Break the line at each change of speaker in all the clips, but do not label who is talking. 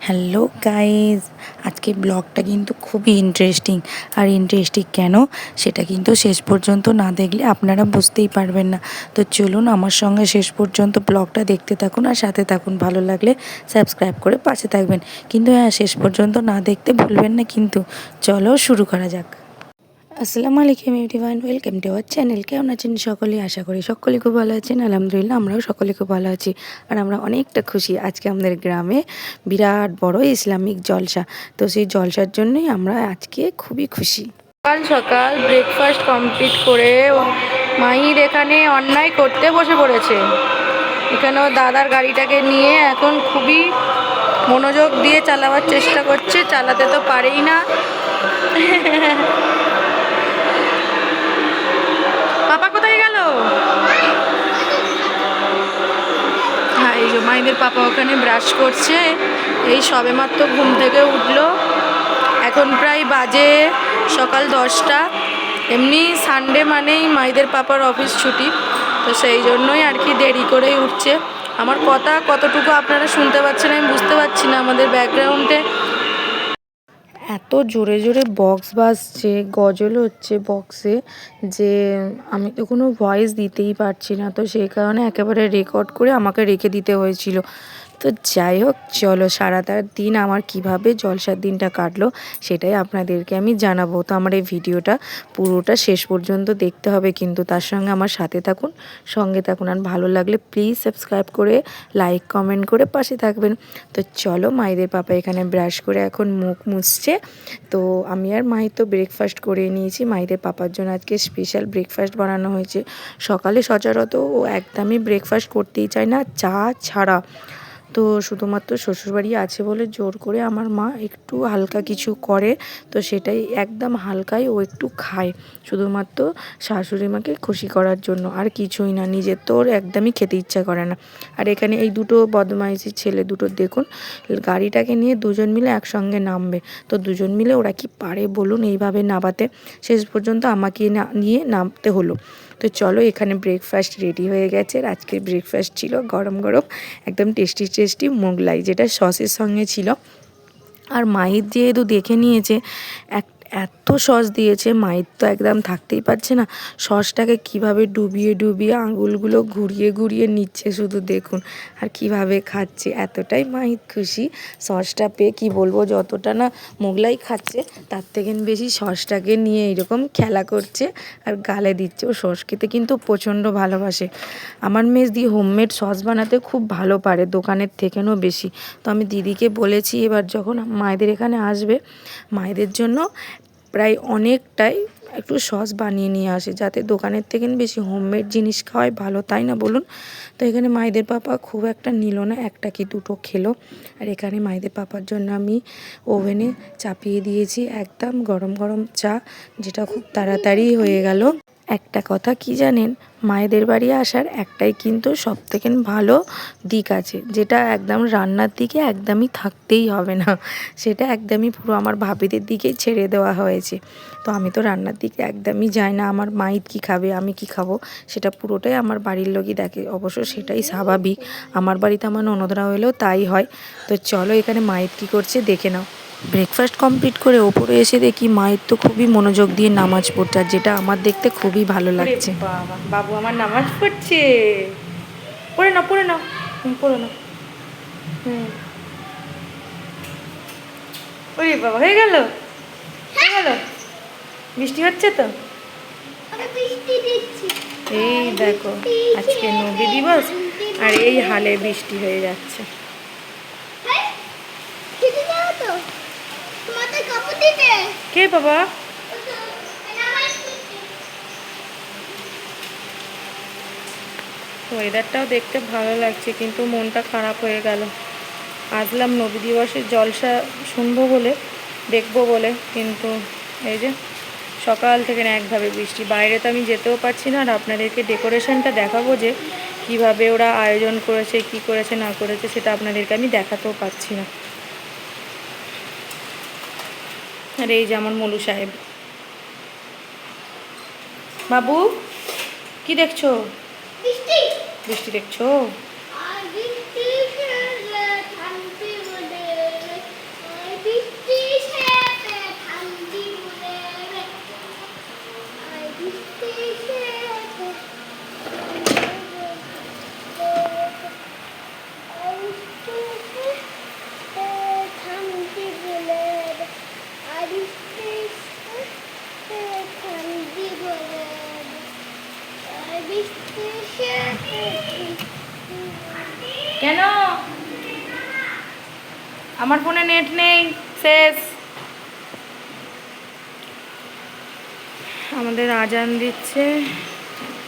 Hello guys, আজকে ব্লগটা কিন্তু খুবই ইন্টারেস্টিং আর ইন্টারেস্টিং কেন? সেটা কিন্তু শেষ পর্যন্ত না দেখলে আপনারা বুঝতেই পারবেন না। তো চলুন আমার সঙ্গে শেষ পর্যন্ত ব্লগটা দেখতে থাকুন আর সাথে থাকুন। ভালো লাগলে সাবস্ক্রাইব করে পাশে থাকবেন। কিন্তু হ্যাঁ শেষ পর্যন্ত না দেখতে ভুলবেন না কিন্তু। চলো শুরু করা যাক। আসসালামু আলাইকুম everyone welcome to our channel কেমন আছেন সকলে? আশা করি সকলে খুব ভালো আছেন। আলহামদুলিল্লাহ, আমরাও সকলে খুব ভালো আছি। আর আমরা অনেকটা খুশি আজকে আমাদের গ্রামে বিরাট বড় ইসলামিক জলসা। তো সেই জলসার জন্যই আমরা আজকে খুবই খুশি।
সকাল সকাল ব্রেকফাস্ট কমপ্লিট করে মাহির এখানে অন্যায় করতে বসে পড়েছে। এখানেও দাদার গাড়িটাকে নিয়ে এখন খুবই মনোযোগ দিয়ে চালাবার চেষ্টা করছে। চালাতে তো পারেই না। পাপা কোথায় গেল? হ্যাঁ এই যে মাইদের পাপা ওখানে ব্রাশ করছে। এই সবেমাত্র ঘুম থেকে উঠল। এখন প্রায় বাজে সকাল দশটা। এমনি সানডে মানেই মাইদের পাপার অফিস ছুটি। তো সেই জন্যই আর কি দেরি করেই উঠছে। আমার কথা কতটুকু আপনারা শুনতে পাচ্ছেন আমি বুঝতে পারছি না। আমাদের ব্যাকগ্রাউন্ডে
এত জোরে জোরে বক্স বাজছে, গজল হচ্ছে বক্সে যে আমি তো কোনো ভয়েস দিতেই পারছি না। তো সেই কারণে একেবারে রেকর্ড করে আমাকে রেখে দিতে হয়েছিল। তো যাই হোক, চলো সারাটার দিন আমার কীভাবে জলসার দিনটা কাটলো সেটাই আপনাদেরকে আমি জানাব। তো আমার এই ভিডিওটা পুরোটা শেষ পর্যন্ত দেখতে হবে, কিন্তু তার সঙ্গে আমার সাথে থাকুন, সঙ্গে থাকুন। আর ভালো লাগলে প্লিজ সাবস্ক্রাইব করে লাইক কমেন্ট করে পাশে থাকবেন। তো চলো মায়েদের পাপা এখানে ব্রাশ করে এখন মুখ মুছছে। তো আমি আর মাই তো ব্রেকফাস্ট করে নিয়েছি। মায়েদের পাপার জন্য আজকে স্পেশাল ব্রেকফাস্ট বানানো হয়েছে। সকালে সচরাচর ও একদমই ব্রেকফাস্ট করতেই চায় না, চা ছাড়া। তো শুধুমাত্র শ্বশুরবাড়ি আছে বলে জোর করে আমার মা একটু হালকা কিছু করে, তো সেটাই একদম হালকাই ও একটু খায়। শুধুমাত্র শাশুড়ি মাকে খুশি করার জন্য, আর কিছুই না নিজের তো ওর একদমই খেতে ইচ্ছা করে না। আর এখানে এই দুটো বদমাইশি ছেলে দুটো দেখুন, গাড়িটাকে নিয়ে দুজন মিলে একসঙ্গে নামবে। তো দুজন মিলে ওরা কি পারে বলুন, এইভাবে নামাতে। শেষ পর্যন্ত আমাকে নিয়ে নামতে হলো। তো চলো এখানে ব্রেকফাস্ট রেডি হয়ে গেছে। আর আজকের ব্রেকফাস্ট ছিল গরম গরম, একদম টেস্টি টেস্টি মোগলাই, যেটা সসের সঙ্গে ছিল। আর মায়ের যেহেতু দেখে নিয়েছে এক এত সস দিয়েছে, মায়ের তো একদম থাকতেই পারছে না। সসটাকে কীভাবে ডুবিয়ে ডুবিয়ে আঙুলগুলো ঘুরিয়ে ঘুরিয়ে নিচ্ছে শুধু দেখুন, আর কীভাবে খাচ্ছে, এতটাই মাহির খুশি। সসটা পেয়ে কি বলব, যতটা না মোগলাই খাচ্ছে, তার থেকে বেশি সসটাকে নিয়ে এরকম খেলা করছে আর গালে দিচ্ছে। ও সস খেতে কিন্তু প্রচণ্ড ভালোবাসে। আমার মেজ দিয়ে হোমমেড সস বানাতে খুব ভালো পারে, দোকানের থেকেও বেশি। তো আমি দিদিকে বলেছি, এবার যখন মায়েদের এখানে আসবে, মায়েদের জন্য প্রায় অনেকটাই একটু সস বানিয়ে নিয়ে আসে, যাতে দোকানের থেকে বেশি হোমমেড জিনিস খাওয়াই ভালো, তাই না বলুন? তো এখানে মায়েদের পাপা খুব একটা নিল না, একটা কি দুটো খেলো। আর এখানে মায়েদের পাপার জন্য আমি ওভেনে চাপিয়ে দিয়েছি একদম গরম গরম চা, যেটা খুব তাড়াতাড়ি হয়ে গেল। একটা কথা কি জানেন? মায়েদের বাড়ি আসার একটাই কিন্তু সব থেকে ভালো দিক আছে, যেটা একদম রান্নার দিকে একদমই থাকতেই হবে না। সেটা একদমই পুরো আমার ভাবিদের দিকেই ছেড়ে দেওয়া হয়েছে। তো আমি তো রান্নার দিকে একদমই যাই না, আমার মাইত কি খাবে, আমি কি খাব, সেটা পুরোটাই আমার বাড়ির লোকই দেখে। অবশ্য সেটাই স্বাভাবিক। আমার বাড়িতে আমার ননদরা হলেও তাই হয়। তো চলো এখানে মাইত কী করছে দেখে নাও। ব্রেকফাস্ট কমপ্লিট করে ওপরে এসে দেখি মায়ের তো খুবই মনোযোগ দিয়ে নামাজ পড়ছে আর যেটা আমার দেখতে খুবই ভালো লাগছে।
বাবু আমার নামাজ পড়ছে। পড়ে নাও পড়ে নাও। হুম পড়ে নাও। হুম। ওরে বাবা হয়ে গেল? হয়ে গেল? বৃষ্টি হচ্ছে তো? এই দেখো আজকে নদী দিবস আর এই হালে বৃষ্টি হয়ে যাচ্ছে। কে বাবা? ওয়েদারটাও দেখতে ভালো লাগছে, কিন্তু মনটা খারাপ হয়ে গেল। আসলাম নবী দিবসের জলসা শুনব বলে, দেখব বলে, কিন্তু এই যে সকাল থেকে না একভাবে বৃষ্টি। বাইরে তো আমি যেতেও পারছি না, আর আপনাদেরকে ডেকোরেশনটা দেখাবো যে কীভাবে ওরা আয়োজন করেছে, কি করেছে, না করেছে, সেটা আপনাদেরকে আমি দেখাতেও পারছি না। আর এই যে আমার মলু সাহেব। বাবু কি দেখছ? বৃষ্টি দেখছ? কেন? আমার ফোনে নেট নেই, শেষ। আমাদের আজান দিচ্ছে,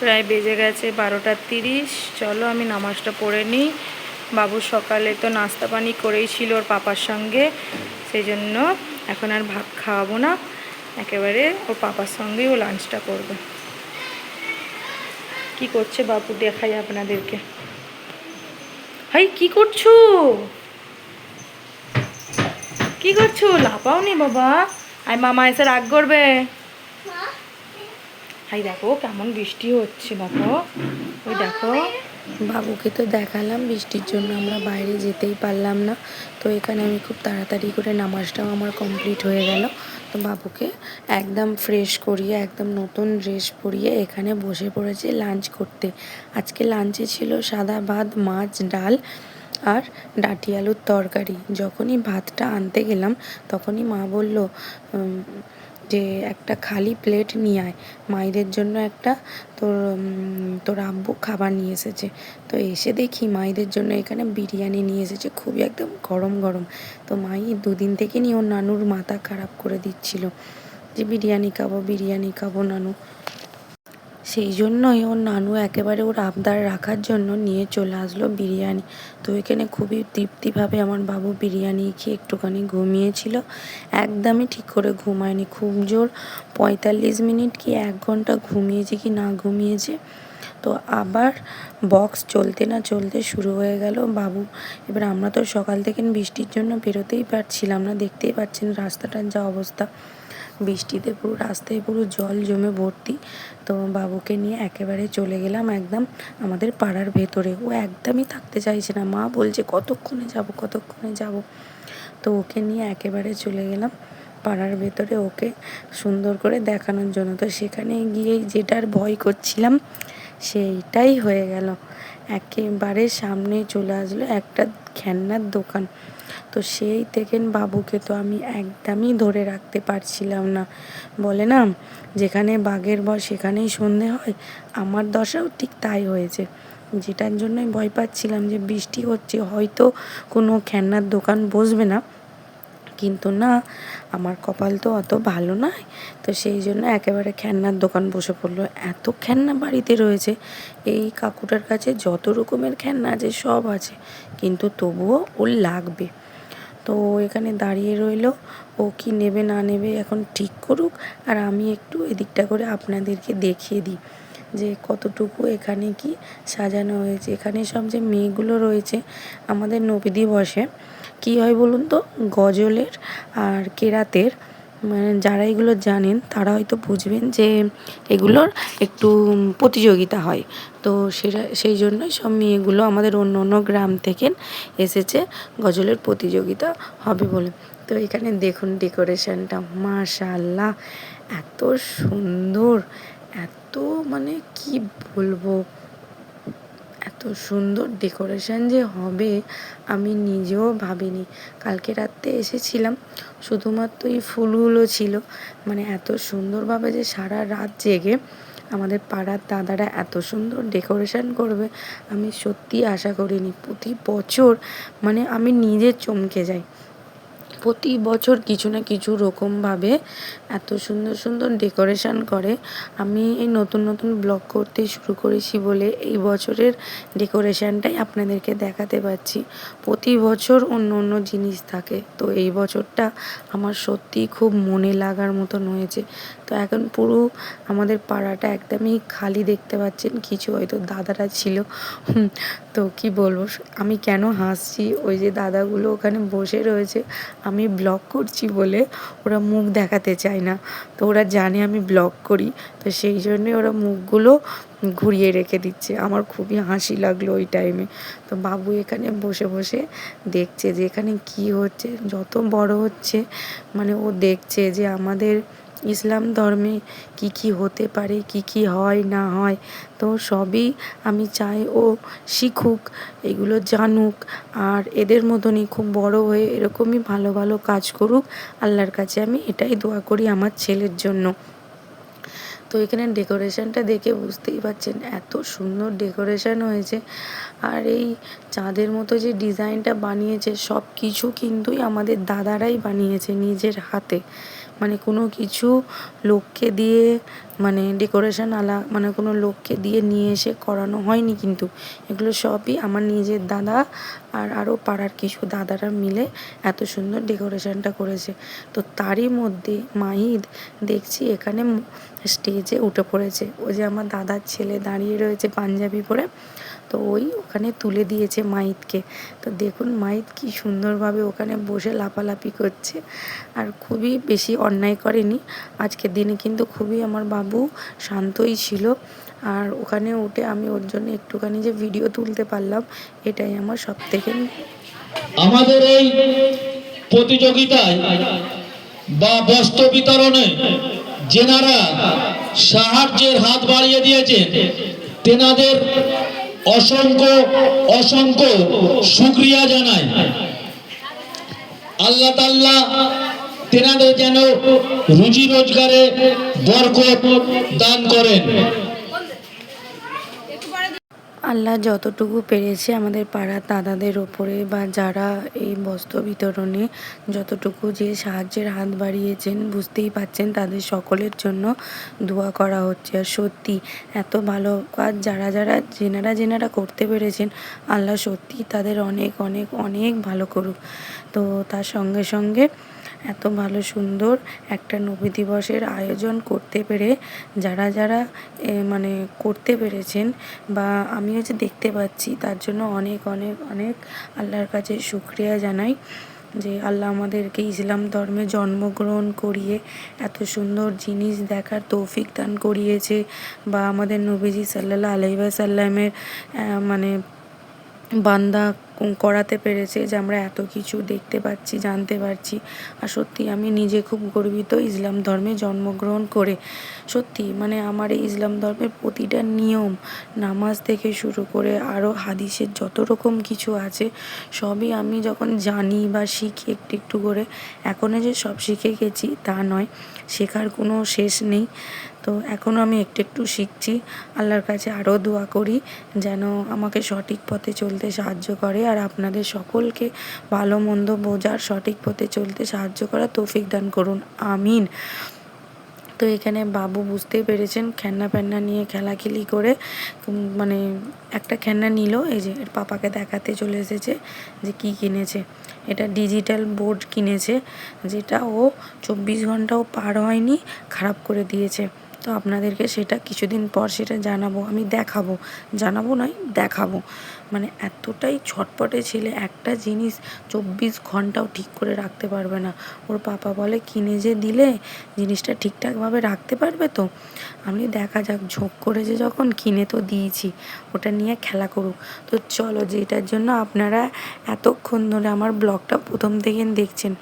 প্রায় বেজে গেছে বারোটা তিরিশ। চলো আমি নামাজটা পড়ে নিই। বাবু সকালে তো নাস্তা পানি করেই ছিল ওর পাপার সঙ্গে, সেই জন্য এখন আর ভাত খাওয়াবো না। একেবারে ওর পাপার সঙ্গেই ও লাঞ্চটা করবে। কি করছে বাপু দেখাই আপনাদেরকে। হাই কি করছ? কি করছ? লাপাও নি বাবা। আই মামা এসে রাগ করবে। হাই দেখো কেমন বৃষ্টি হচ্ছে বাবা ওই দেখো।
বাবুকে তো দেখালাম, বৃষ্টির জন্য আমরা বাইরে যেতেই পারলাম না। তো এখানে আমি খুব তাড়াতাড়ি করে নামাজটাও আমার কমপ্লিট হয়ে গেল। তো বাবুকে একদম ফ্রেশ করিয়ে, একদম নতুন ড্রেস পরিয়ে এখানে বসে পড়েছে লাঞ্চ করতে। আজকে লাঞ্চে ছিল সাদা ভাত, মাছ, ডাল আর ডাটি আলুর তরকারি। যখনই ভাতটা আনতে গেলাম, তখনই মা বলল যে একটা খালি প্লেট নিয়ে আয়। মায়েদের জন্য একটা তোর তোর আব্বু খাবার নিয়ে এসেছে। তো এসে দেখি মায়েদের জন্য এখানে বিরিয়ানি নিয়ে এসেছে। খুবই একদম গরম গরম। তো মাই দুদিন থেকে নিয়ে ওর নানুর মাথা খারাপ করে দিচ্ছিল যে বিরিয়ানি খাব বিরিয়ানি খাব নানু। সেই জন্যই ওর নানু একেবারে ওর আবদার রাখার জন্য নিয়ে চলে আসলো বিরিয়ানি। তো এখানে খুবই তৃপ্তিভাবে আমার বাবু বিরিয়ানি খেয়ে একটুখানি ঘুমিয়েছিল। একদমই ঠিক করে ঘুমায়নি। খুব জোর পঁয়তাল্লিশ মিনিট কি এক ঘণ্টা ঘুমিয়েছে কি না ঘুমিয়েছে। তো আবার বক্স চলতে না চলতে শুরু হয়ে গেল। বাবু, এবার আমরা তো সকাল থেকে বৃষ্টির জন্য বেরোতেই পারছিলাম না। দেখতেই পাচ্ছেন রাস্তাটার যা অবস্থা। বৃষ্টিতে পুরো, রাস্তায় পুরো জল জমে ভর্তি। তো বাবুকে নিয়ে একেবারে চলে গেলাম একদম আমাদের পাড়ার ভেতরে। ও একদমই থাকতে চাইছে না। মা বলছে, কতক্ষণে যাব কতক্ষণে যাব? তো ওকে নিয়ে একেবারে চলে গেলাম পাড়ার ভেতরে ওকে সুন্দর করে দেখানোর জন্য। তো সেখানে গিয়েই যেটার ভয় করছিলাম সেইটাই হয়ে গেল। একেবারে সামনে চলে আসলো একটা খেলনার দোকান। তো সেই থেকে বাবুকে তো আমি একদমই ধরে রাখতে পারছিলাম না। বলে, না, যেখানে বাঘের ভয়, সেখানেই সন্ধে হয়। আমার দশাও ঠিক তাই হয়েছে। যেটার জন্যই ভয় পাচ্ছিলাম যে বৃষ্টি হচ্ছে, হয়তো কোনো খেলনার দোকান বসবে না। কিন্তু না, আমার কপাল তো অত ভালো নয়। তো সেই জন্য একেবারে খেলনার দোকান বসে পড়ল। এত খেলনা বাড়িতে রয়েছে। এই কাকুটার কাছে যত রকমের খেলনা আছে, সব আছে। কিন্তু তবুও ওর লাগবে। তো এখানে দাঁড়িয়ে রইল। ও কি নেবে না নেবে এখন ঠিক করুক আর আমি একটু এদিকটা করে আপনাদেরকে দেখিয়ে দিই যে কতটুকু এখানে কি সাজানো হয়েছে। এখানে সব যে মেয়েগুলো রয়েছে আমাদের নবীদি বসে। কি হয় বলুন তো? গজলের আর কেরাতের মানে যারা এগুলো জানেন, তারা হয়তো বুঝবেন যে এগুলোর একটু প্রতিযোগিতা হয়। তো সেটা, সেই জন্যই সব মেয়েগুলো আমাদের অন্য অন্য গ্রাম থেকে এসেছে গজলের প্রতিযোগিতা হবে বলে। তো এখানে দেখুন ডেকোরেশনটা মাশাল্লাহ এত সুন্দর, এত মানে কি বলব? এত সুন্দর ডেকোরেশন যে হবে, আমি নিজেও ভাবিনি। কালকে রাত্রে এসেছিলাম, শুধুমাত্র এই ফুলগুলো ছিল। মানে এত সুন্দরভাবে যে সারা রাত জেগে আমাদের পাড়ার দাদারা এত সুন্দর ডেকোরেশন করবে, আমি সত্যি আশা করিনি। প্রতি বছর মানে আমি নিজে চমকে যাই। প্রতি বছর কিছু না কিছু রকমভাবে এত সুন্দর সুন্দর ডেকোরেশন করে। আমি এই নতুন নতুন ব্লগ করতে শুরু করেছি বলে এই বছরের ডেকোরেশনটাই আপনাদেরকে দেখাতে পারছি প্রতি বছর অন্য অন্য জিনিস থাকে। তো এই বছরটা আমার সত্যিই খুব মনে লাগার মতন হয়েছে। তো এখন পুরো আমাদের পাড়াটা একদমই খালি দেখতে পাচ্ছেন। কিছু হয়তো দাদারা ছিল। তো কি বলব? আমি কেন হাসছি? ওই যে দাদাগুলো ওখানে বসে রয়েছে। আমি ব্লগ করছি বলে ওরা মুখ দেখাতে চায় না। তো ওরা জানে আমি ব্লগ করি, তো সেই জন্যে ওরা মুখগুলো ঘুরিয়ে রেখে দিচ্ছে। আমার খুবই হাসি লাগল ওই টাইমে তো বাবু এখানে বসে বসে দেখছে যে এখানে কি হচ্ছে, যত বড় হচ্ছে মানে ও দেখছে যে আমাদের ইসলাম ধর্মে কি কি হতে পারে, কি কি হয়, না হয়, তো সবই আমি চাই ও শিখুক, এগুলো জানুক, আর এদের মতনই খুব বড় হয়ে এরকমই ভালো ভালো কাজ করুক, আল্লাহর কাছে আমি এটাই দোয়া করি আমার ছেলের জন্য। তো এখানে ডেকোরেশনটা দেখে বুঝতেই পারছেন, এত সুন্দর ডেকোরেশন হয়েছে, আর এই চাঁদের মতো যে ডিজাইনটা বানিয়েছে সব কিছু কিন্তুই আমাদের দাদারাই বানিয়েছে নিজের হাতে। মানে কোনো কিছু লোককে দিয়ে মানে ডেকোরেশন আলা মানে কোনো লোককে দিয়ে নিয়ে এসে করানো হয়নি কিন্তু। এগুলো সবই আমার নিজের দাদা আর আরও পাড়ার কিছু দাদারা মিলে এত সুন্দর ডেকোরেশনটা করেছে। তো তারই মধ্যে মাহিদ দেখছি এখানে স্টেজে উঠে পড়েছে। ও যে আমার দাদার ছেলে দাঁড়িয়ে রয়েছে পাঞ্জাবি পরে। তো ওই ওখানে তুলে দিয়েছে মাইতকে তো দেখুন মাইত কি সুন্দরভাবে ওখানে বসে লাফালাফি করছে আর খুবই বেশি অন্যায় করেনি। আজকের দিনে কিন্তু খুবই আমার বাবু শান্তই ছিল আর ওখানে উঠে আমি ওর জন্য একটুখানি যে ভিডিও তুলতে পারলাম, এটাই আমার সব থেকে
আমাদের এই প্রতিযোগিতায় বা বস্ত্র বিতরণে যেনারা সাহায্যের হাত বাড়িয়ে দিয়েছেন, তেনাদের অসংখ্য অসংখ্য শুক্রিয়া জানাই। আল্লাহ তাল্লাহ তেনাদের যেন রুজি রোজগারে বরকত দান করেন।
আল্লাহ যতটুকু পেরেছে আমাদের পাড়ার দাদাদের ওপরে বা যারা এই বস্ত্র বিতরণে যতটুকু যে সাহায্যের হাত বাড়িয়েছেন, বুঝতেই পাচ্ছেন তাদের সকলের জন্য দোয়া করা হচ্ছে। আর সত্যি এত ভালো কাজ যারা যারা, যেনারা যেনারা করতে পেরেছেন, আল্লাহ সত্যি তাদের অনেক অনেক অনেক ভালো করুক। তো তার সঙ্গে সঙ্গে এত ভালো সুন্দর একটা নবী দিবসের আয়োজন করতে পেরে, যারা যারা মানে করতে পেরেছেন বা আমি হচ্ছে দেখতে পাচ্ছি, তার জন্য অনেক অনেক অনেক আল্লাহর কাছে শুক্রিয়া জানাই যে আল্লাহ আমাদেরকে ইসলাম ধর্মে জন্মগ্রহণ করিয়ে এত সুন্দর জিনিস দেখার তৌফিক দান করিয়েছে বা আমাদের নবীজি সাল্লাল্লাহু আলাইহি ওয়াসাল্লামের মানে বান্দা করাতে পেরেছে যে আমরা এত কিছু দেখতে পাচ্ছি, জানতে পারছি। আর সত্যি আমি নিজে খুব গর্বিত ইসলাম ধর্মে জন্মগ্রহণ করে। সত্যি মানে আমার এই ইসলাম ধর্মের প্রতিটা নিয়ম, নামাজ থেকে শুরু করে আরও হাদিসের যত রকম কিছু আছে, সবই আমি যখন জানি বা শিখি একটু একটু করে এখনও যে সব শিখে গেছি তা নয়, শেখার কোনো শেষ নেই। তো এখনও আমি একটু একটু শিখছি। আল্লাহর কাছে আরও দোয়া করি যেন আমাকে সঠিক পথে চলতে সাহায্য করে আর আপনাদের সকলকে ভালো মন্দ বোঝার সঠিক পথে চলতে সাহায্য করার তৌফিক দান করুন। আমিন। তো এখানে বাবু বুঝতেই পেরেছেন, খেলনা ফেলনা নিয়ে খেলাখেলি করে মানে একটা খেলনা নিল, এই যে পাপাকে দেখাতে চলে এসেছে যে কি কিনেছে। এটা ডিজিটাল বোর্ড কিনেছে, যেটা ও চব্বিশ ঘন্টাও পার হয়নি, খারাপ করে দিয়েছে। তো আপনাদেরকে সেটা কিছুদিন পর সেটা জানাব, আমি দেখাবো। জানাব নয়, দেখাবো। মানে এতটাই ছটপটে ছেলে, একটা জিনিস চব্বিশ ঘন্টাও ঠিক করে রাখতে পারবে না। ওর পাপা বলে, কিনে যে দিলে জিনিসটা ঠিকঠাকভাবে রাখতে পারবে তো? আমি দেখা যাক, ঝোঁক করে যে যখন, কিনে তো দিয়েছি, ওটা নিয়ে খেলা করুক। তো চলো, যেটার জন্য আপনারা এতক্ষণ ধরে আমার ব্লগটা প্রথম থেকে দেখছেন,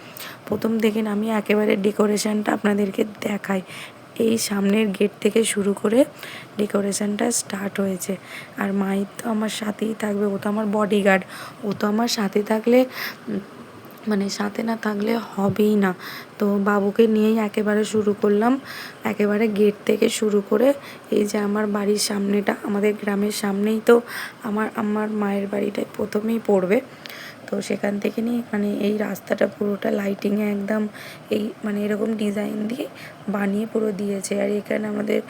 প্রথম থেকে আমি একেবারে ডেকোরেশনটা আপনাদেরকে দেখাই। এই সামনের গেট থেকে শুরু করে ডেকোরেশনটা স্টার্ট হয়েছে। আর মাই তো আমার সাথেই থাকবে, ও তো আমার বডিগার্ড ও তো আমার সাথে থাকলে মানে সাথে না থাকলে হবেই না। তো বাবুকে নিয়েই একেবারে শুরু করলাম। একেবারে গেট থেকে শুরু করে এই যে আমার বাড়ির সামনেটা, আমাদের গ্রামের সামনেই তো আমার আমার মায়ের বাড়িটাই প্রথমেই পড়বে। তো সেখান থেকে নিয়ে মানে এই রাস্তাটা পুরোটা লাইটিংয়ে একদম এই মানে এরকম ডিজাইন দিয়ে বানিয়ে পুরো দিয়েছে। আর এখানে আমাদের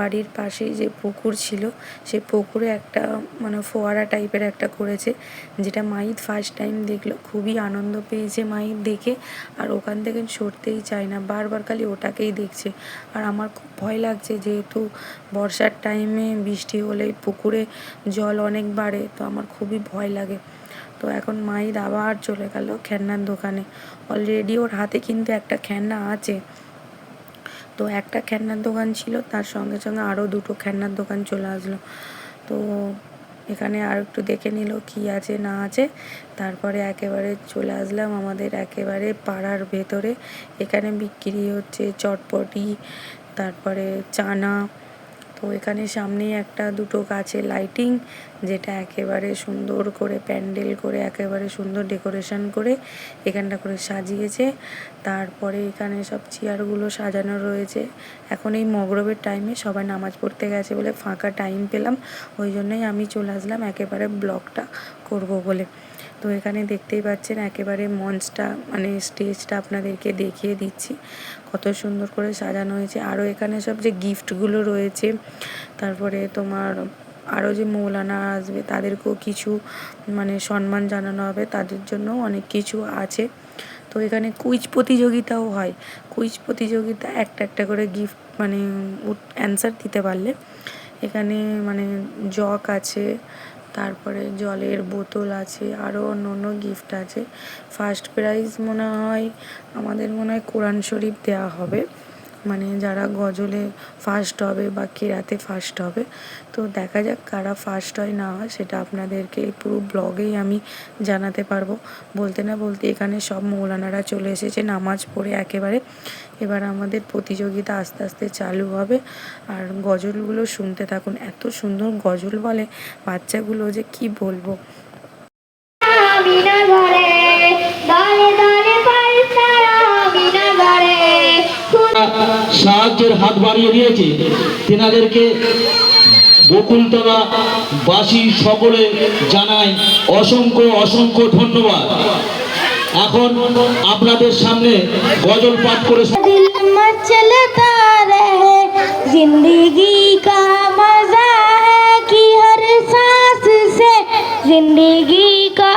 বাড়ির পাশেই যে পুকুর ছিল, সেই পুকুরে একটা মানে ফোয়ারা টাইপের একটা করেছে, যেটা মাহিত ফার্স্ট টাইম দেখল। খুবই আনন্দ পেয়েছে মাহিত দেখে, আর ওখান থেকে সরতেই চায় না, বারবার খালি ওটাকেই দেখছে। আর আমার খুব ভয় লাগছে যেহেতু বর্ষার টাইমে বৃষ্টি হলে পুকুরে জল অনেক বাড়ে, তো আমার খুবই ভয় লাগে। তো এখন মাহিদ আবার চলে গেল খেলনার দোকানে। অলরেডি ওর হাতে কিন্তু একটা খেলনা আছে। তো একটা খেলনার দোকান ছিল, তার সঙ্গে সঙ্গে আরও দুটো খেলনার দোকান চলে আসলো। তো এখানে আর একটু দেখে নিল কি আছে, না আছে। তারপরে একেবারে চলে আসলাম আমাদের একেবারে পাড়ার ভেতরে। এখানে বিক্রি হচ্ছে চটপটি, তারপরে চানা তো এখানে সামনেই একটা দুটো গাছে লাইটিং যেটা একেবারে সুন্দর করে প্যান্ডেল করে, একেবারে সুন্দর ডেকোরেশন করে এখানটা করে সাজিয়েছে। তারপরে এখানে সব চেয়ারগুলো সাজানো রয়েছে। এখন এই মগরবের টাইমে সবাই নামাজ পড়তে গেছে বলে ফাঁকা টাইম পেলাম। ওই জন্যই আমি চলে আসলাম একেবারে ব্লগটা করব বলে। তো এখানে দেখতেই পাচ্ছেন, একেবারে মঞ্চটা মানে স্টেজটা আপনাদেরকে দেখিয়ে দিচ্ছি। কত সুন্দর করে সাজানো হয়েছে। আরও এখানে সব যে গিফটগুলো রয়েছে, তারপরে তোমার আরও যে মৌলানা আসবে, তাদেরকেও কিছু মানে সম্মান জানানো হবে। তাদের জন্য অনেক কিছু আছে। তো এখানে কুইজ প্রতিযোগিতাও হয়। কুইজ প্রতিযোগিতা একটা একটা করে গিফট মানে অ্যান্সার দিতে পারলে। এখানে মানে জগ আছে তারপরে জলের বোতল আছে আরও অন্য অন্য গিফট আছে। ফার্স্ট প্রাইজ মনে হয়, আমাদের মনে হয় কোরআন শরীফ দেওয়া হবে। মানে যারা গজলে ফার্স্ট হবে বা কেরাতে ফার্স্ট হবে। তো দেখা যাক কারা ফার্স্ট হয় না হয়, সেটা আপনাদেরকে পুরো ব্লগেই আমি জানাতে পারব। বলতে না বলতে এখানে সব মৌলানারা চলে এসেছে, নামাজ পড়ে একেবারে এবার আমাদের প্রতিযোগিতা আস্তে আস্তে চালু হবে। আর গজলগুলো শুনতে থাকুন। এত সুন্দর গজল বলে বাচ্চাগুলো যে কি বলব।
সাহায্যের হাত বাড়িয়ে দিয়েছে। তেনাদেরকে বকুলতলা বাসী সকলে জানাই অসংখ্য অসংখ্য ধন্যবাদ। এখন আপনাদের সামনে গজল পাঠ করে
চলতা রহে জিন্দগি কা মজা হ্যাঁ কি হর সাস সে জিন্দগি কা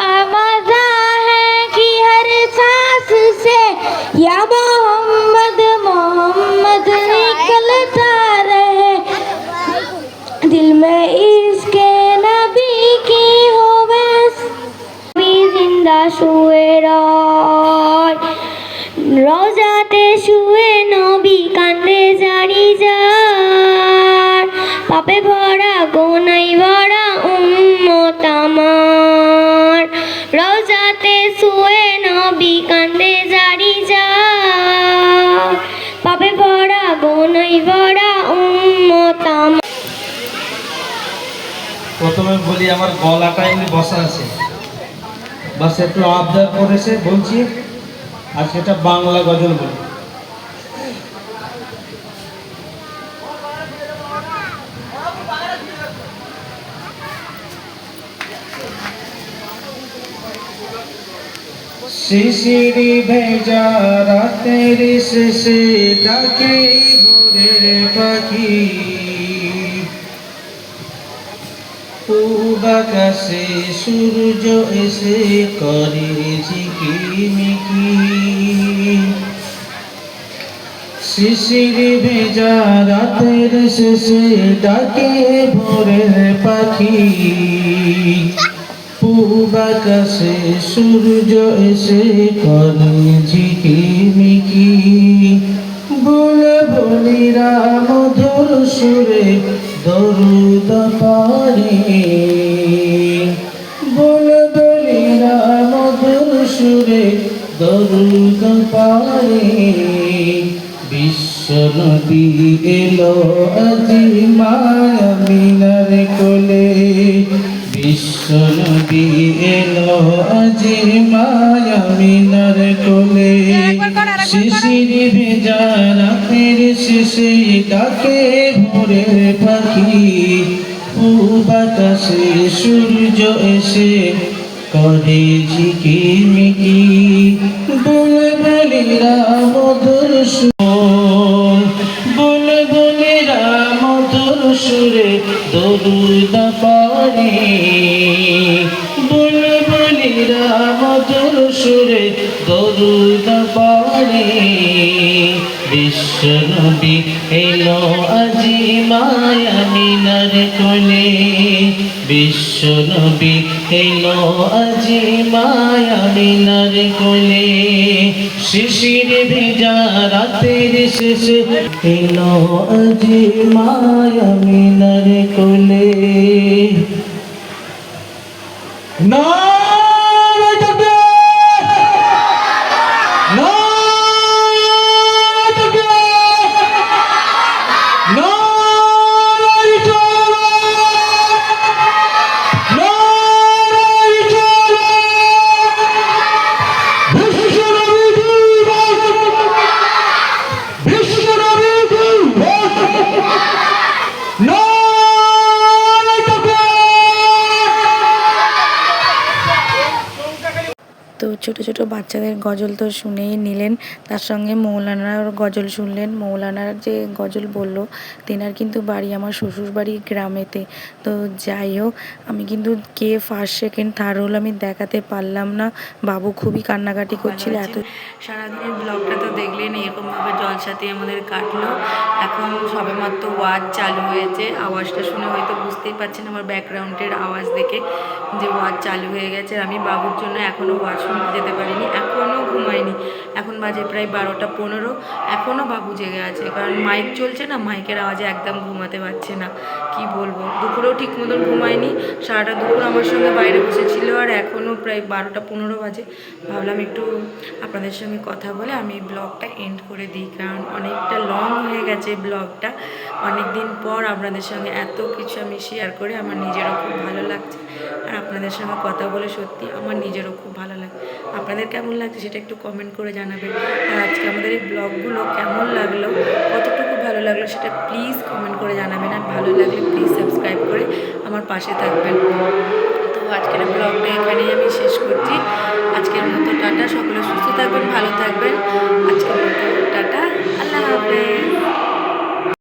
প্রথমে বলি, আমার গলাটা এমনি বসা আছে। বাস, একটু আবদার করেছে, বলছি, আর সেটা বাংলা গজল বলি। শিশিরি ভেজা রাতের শেষে ডাকে ভোরের পাখি। পূবাকাশে সূর্য এসে করে ঝিকিমিকি। শিশির ভেজা রাতের শেষে ডাকে ভোরের পাখি। পূবাকাশে সূর্য এসে করে ঝিকিমিকি বলে বলিরা মধুর সুরে, দরুদ পারে। বলে বলিরা মধুর সুরে, দরুদ পারে। বিশ্ব নদী এলো আজি মায়া মিনার কোলে। বিশ্ব নদী এলো আজি মায়া মিনার কোলে। শিশির ভেজা রাতের শেষে ডাকে ভোরের পাখি। বাতাসে সূর্য এসে করে ঝিকিমিকি বলে বলিরা মধুর সুর বলে বলিরা মধুর সুরে দরুদ পারে বিশ্ব এলো আজি মায়া মিনার কোলে বিশ্ব এলো আজি কোলে শিশির ভেজা রাতের শেষে এলো আজি মায়ামিনার কোলে
নারে
তো ছোট ছোট বাচ্চাদের গজল তো শুনেই নিলেন। তার সঙ্গে মৌলানার গজল শুনলেন। মৌলানার যে গজল বলল তেনার কিন্তু বাড়ি আমার শ্বশুর বাড়ি গ্রামেতে। তো যাই হোক আমি কিন্তু কে ফার্স্ট সেকেন্ড থার্ড হলো আমি দেখাতে পারলাম না। বাবু খুবই কান্নাকাটি করছিল এত
সারাদিনের ব্লগটা তো দেখলেন এরকমভাবে জলসাতে আমাদের কাটলো। এখন সবেমাত্র ওয়াজ চালু হয়েছে। আওয়াজটা শুনে হয়তো বুঝতেই পারছেন আমার ব্যাকগ্রাউন্ডের আওয়াজ দেখে যে ওয়াজ চালু হয়ে গেছে। আমি বাবুর জন্য এখনও ওয়াজ যেতে পারিনি, এখনও ঘুমাইনি। এখন বাজে প্রায় বারোটা পনেরো, এখনও বাবু জেগে আছে, কারণ মাইক চলছে না মাইকের আওয়াজে একদম ঘুমাতে পারছে না, কি বলব? দুপুরেও ঠিক মতন ঘুমায়নি, সারাটা দুপুর আমার সঙ্গে বাইরে বসেছিল আর এখনও প্রায় বারোটা পনেরো বাজে। ভাবলাম একটু আপনাদের সঙ্গে কথা বলে আমি ব্লগটা এন্ড করে দিই, কারণ অনেকটা লং হয়ে গেছে ব্লগটা। অনেক দিন পর আপনাদের সঙ্গে এত কিছু আমি শেয়ার করে আমার নিজেরও খুব ভালো লাগছে। আর আপনাদের সঙ্গে কথা বলে সত্যি আমার নিজেরও খুব ভালো লাগে আপনাদের কেমন লাগছে সেটা একটু কমেন্ট করে জানাবেন। আর আজকে আমাদের এই ব্লগগুলো কেমন লাগল, কতটুকু ভালো লাগল সেটা প্লিজ কমেন্ট করে জানাবেন। আর ভালো লাগলে প্লিজ সাবস্ক্রাইব করে আমার পাশে থাকবেন। তো আজকের ব্লগটা এখানেই আমি শেষ করছি। আজকের মতো টাটা, সকলে সুস্থ থাকবেন, ভালো থাকবেন। আজকের মতো টাটা, আল্লাহ হাফেজ।